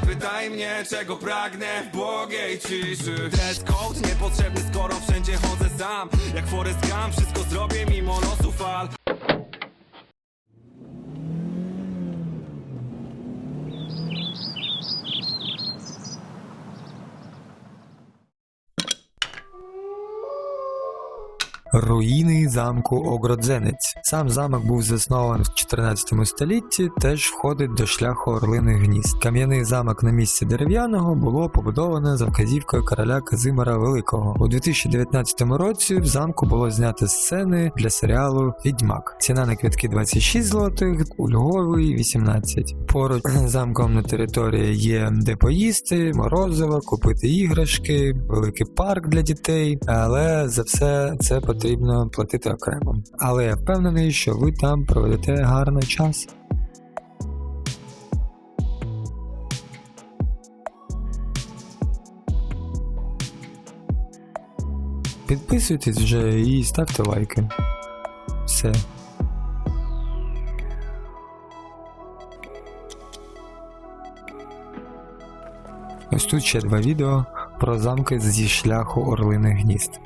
Zapytaj mnie, czego pragnę w błogiej ciszy. Dress code niepotrzebny, skoro wszędzie chodzę sam. Jak Forrest Gump, wszystko zrobię mimo losu fal Руїни замку Огродзенець. Сам замок був заснований в 14 столітті, теж входить до шляху Орлиних гнізд. Кам'яний замок на місці дерев'яного було побудовано за вказівкою короля Казимира Великого. У 2019 році в замку було знято сцени для серіалу Відьмак. Ціна на квитки 26 злотих, у Львові 18. Поруч замком на території є де поїсти, морозиво, купити іграшки, великий парк для дітей, але за все це потрібно платити окремо. Але я впевнений, що ви там проведете гарний час. Підписуйтесь вже і ставте лайки. Все. Ось тут ще два відео про замки зі шляху Орлиних гнізд.